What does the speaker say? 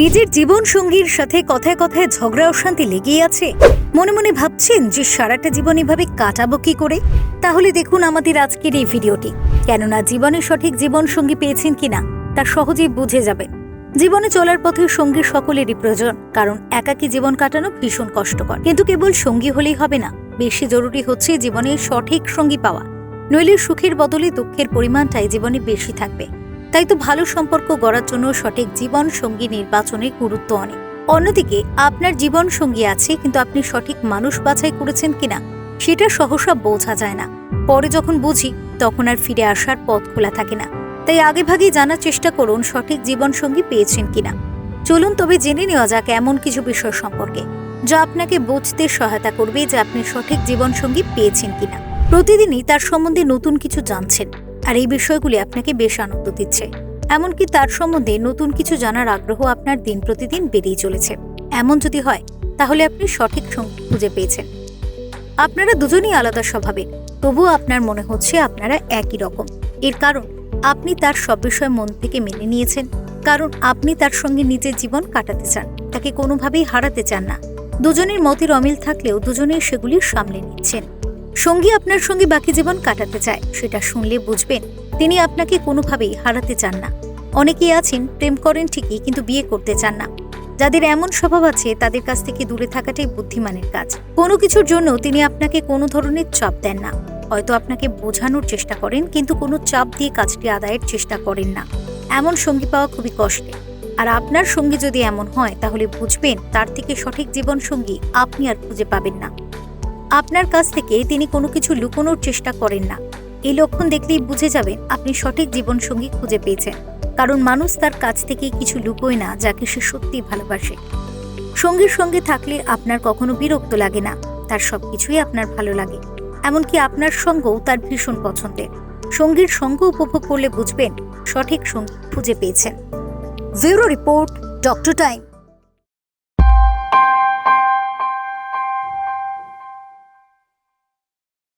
নিজের জীবন সঙ্গীর সাথে কথায় কথায় ঝগড়া অশান্তি লেগেই আছে? মনে মনে ভাবছেন যে সারাটা জীবন এভাবে কাটাবো কি করে? তাহলে দেখুন আমাদের আজকের এই ভিডিওটি। কেননা জীবনে সঠিক জীবন সঙ্গী পেয়েছেন কিনা, তা সহজেই বুঝে যাবেন। জীবনে চলার পথে সঙ্গী সকলেরই প্রয়োজন, কারণ একাকী জীবন কাটানো ভীষণ কষ্টকর। কিন্তু কেবল সঙ্গী হলেই হবে না, বেশি জরুরি হচ্ছে জীবনে সঠিক সঙ্গী পাওয়া। নইলে সুখের বদলে দুঃখের পরিমাণটাই জীবনে বেশি থাকবে। তাই তো ভালো সম্পর্ক গড়ার জন্য সঠিক জীবন সঙ্গী নির্বাচনে গুরুত্ব অনেক। অন্যদিকে, আপনার জীবন সঙ্গী আছে, কিন্তু আপনি সঠিক মানুষ বাছাই করেছেন কিনা, সেটা সহসা বোঝা যায় না। পরে যখন বুঝি, তখন আর ফিরে আসার পথ খোলা থাকে না। তাই আগেভাগেই জানার চেষ্টা করুন সঠিক জীবন সঙ্গী পেয়েছেন কিনা। চলুন তবে জেনে নেওয়া যাক এমন কিছু বিষয় সম্পর্কে, যা আপনাকে বুঝতে সহায়তা করবে যে আপনি সঠিক জীবন সঙ্গী পেয়েছেন কিনা। প্রতিদিনই তার সম্বন্ধে নতুন কিছু জানছেন। আর এই বিষয়গুলি আপনাকে বেশ আনন্দ দিচ্ছে। এমনকি তার সম্বন্ধে নতুন কিছু জানার আগ্রহ আপনার দিন প্রতিদিন বেড়েই চলেছে। এমন যদি হয়, তাহলে আপনি সঠিক সঙ্গী খুঁজে পেয়েছেন। আপনারা দুজনই আলাদা স্বভাবে তবুও আপনার মনে হচ্ছে আপনারা একই রকম। এর কারণ, আপনি তার সব বিষয় মন থেকে মেনে নিয়েছেন। কারণ আপনি তার সঙ্গে নিজের জীবন কাটাতে চান, তাকে কোনোভাবেই হারাতে চান না। দুজনের মতের অমিল থাকলেও দুজনেই সেগুলি সামলে নিচ্ছেন। সঙ্গী আপনার সঙ্গে বাকি জীবন কাটাতে চায়, সেটা শুনলে বুঝবেন। তিনি আপনাকে কোনোভাবেই হারাতে চান না। অনেকেই আছেন, প্রেম করেন ঠিকই, কিন্তু বিয়ে করতে চান না। যাদের এমন স্বভাব আছে, তাদের কাছ থেকে দূরে থাকাটাই বুদ্ধিমানের কাজ। কোনো কিছুর জন্য তিনি আপনাকে কোনো ধরনের চাপ দেন না। হয়তো আপনাকে বোঝানোর চেষ্টা করেন, কিন্তু কোনো চাপ দিয়ে কাজটি আদায়ের চেষ্টা করেন না। এমন সঙ্গী পাওয়া খুবই কষ্টের। আর আপনার সঙ্গী যদি এমন হয়, তাহলে বুঝবেন, তার থেকে সঠিক জীবন সঙ্গী আপনি আর খুঁজে পাবেন না। আপনার কাছ থেকে তিনি কোনো কিছু লুকোনোর চেষ্টা করেন না। এই লক্ষণ দেখলেই বুঝে যাবেন আপনি সঠিক জীবনসঙ্গী খুঁজে পেয়েছেন। কারণ মানুষ তার কাছ থেকে কিছু লুকোয় না, যাকে সে সত্যি ভালোবাসে। সঙ্গীর সঙ্গে থাকলে আপনার কখনো বিরক্ত লাগে না, তার সবকিছুই আপনার ভালো লাগে। এমনকি আপনার সঙ্গও তার ভীষণ পছন্দের। সঙ্গীর সঙ্গ উপভোগ করলে বুঝবেন সঠিক সঙ্গী খুঁজে পেয়েছেন। Bureau report, doctor time.